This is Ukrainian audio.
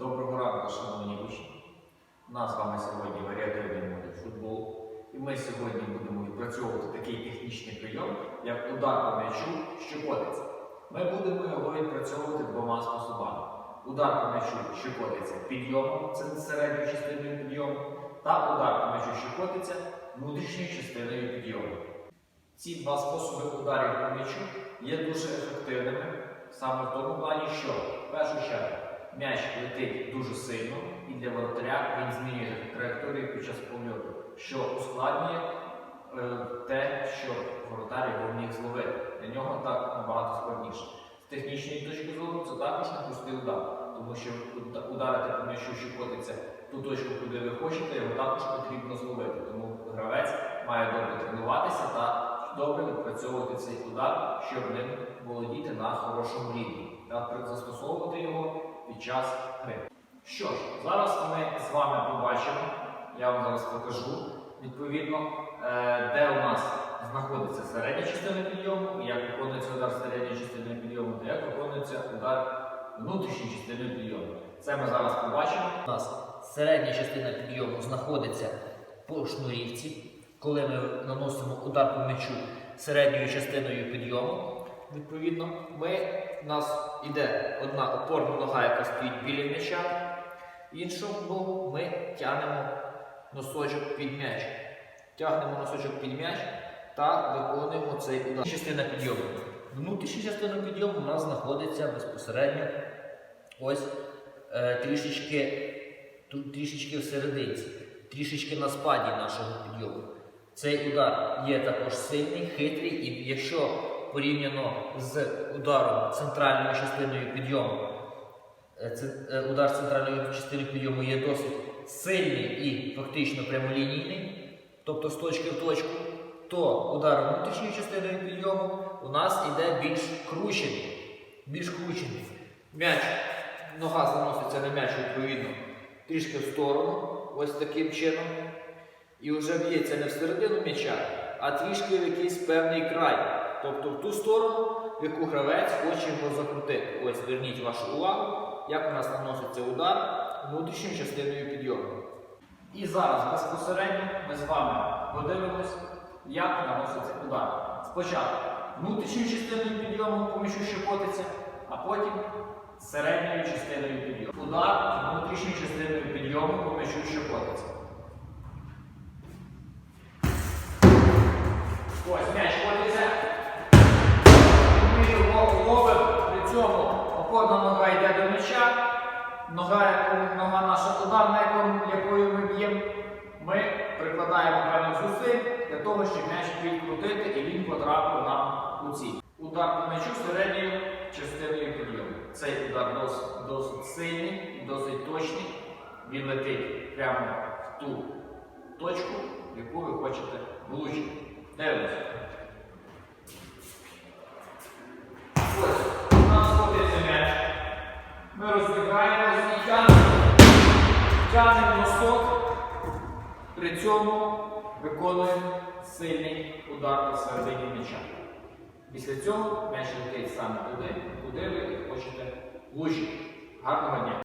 ранку, шановні учні. У нас з вами сьогодні варіативний модуль футбол. І ми сьогодні будемо відпрацьовувати такий технічний прийом, як удар по м'ячу, що котиться. Ми будемо його відпрацьовувати двома способами. Удар по м'ячу, що котиться підйомом, це середньою частиною підйому, та удар по м'ячу, що котиться внутрішньою частиною підйому. Ці два способи ударів по м'ячу є дуже ефективними саме в тому плані, що в першу чергу м'яч летить дуже сильно, і для воротаря він змінює траєкторію під час польоту, що ускладнює е, те, що воротар його міг зловити. Для нього так набагато складніше. З технічної точки зору це також непростий удар, тому що ударити по м'ячу, що котиться ту точку, куди ви хочете, його також потрібно зловити. Тому гравець має добре тренуватися та добре відпрацьовувати цей удар, щоб ним володіти на хорошому рівні та застосовувати його під час гри. Що ж, зараз ми з вами побачимо, я вам зараз покажу відповідно, е, де у нас знаходиться середня частина підйому, і як виконується удар середньої частини підйому, та як виконується удар внутрішньої частини підйому. Це ми зараз побачимо. У нас середня частина підйому знаходиться по шнурівці. Коли ми наносимо удар по м'ячу середньою частиною підйому, відповідно, ми, у нас іде одна опорна нога, яка стоїть біля м'яча, іншу ногу ми тягнемо носочок під м'яч. Тягнемо носочок під м'яч та виконуємо цей удар. Частина підйому. Внутрішня частина підйому у нас знаходиться безпосередньо ось е, трішечки, тут трішечки всерединці, трішечки на спаді нашого підйому. Цей удар є також сильний, хитрий, і якщо порівняно з ударом центральною частиною підйому, е, е, удар центральною частиною підйому є досить сильний і фактично прямолінійний, тобто з точки в точку, то удар внутрішньою частиною підйому у нас іде більш кручений. Більш кручений. М'яч, нога заноситься на м'яч відповідно трішки в сторону, ось таким чином. І вже б'ється не всередину м'яча, а трішки в якийсь певний край. Тобто в ту сторону, в яку гравець хоче його закрутити. Ось зверніть вашу увагу, як у нас наноситься удар внутрішньою частиною підйому. І зараз безпосередньо ми з вами подивимось, як наноситься удар. Спочатку внутрішньою частиною підйому по м'ячу, що котиться, а потім середньою частиною підйому. Удар внутрішньою частиною підйому по м'ячу, що котиться. Ось м'яч котиться. Ми його ловимо. При цьому опорна нога йде до м'яча. Нога, яку- нога наша ударна, яку- якою ми б'ємо, ми прикладаємо певних зусиль для того, щоб м'яч відкрутити і він потрапив нам у ціль. Удар по м'ячу середньою частиною підйому. Цей удар досить, досить сильний, досить точний. Він летить прямо в ту точку, в яку ви хочете влучити. Дивимося. Ось, у нас котиться м'яч. Ми розбігаємося і тягнемо, тягнемо носок, при цьому виконуємо сильний удар посередині м'яча. Після цього м'яч летить саме туди, куди ви хочете влучити. Гарного дня!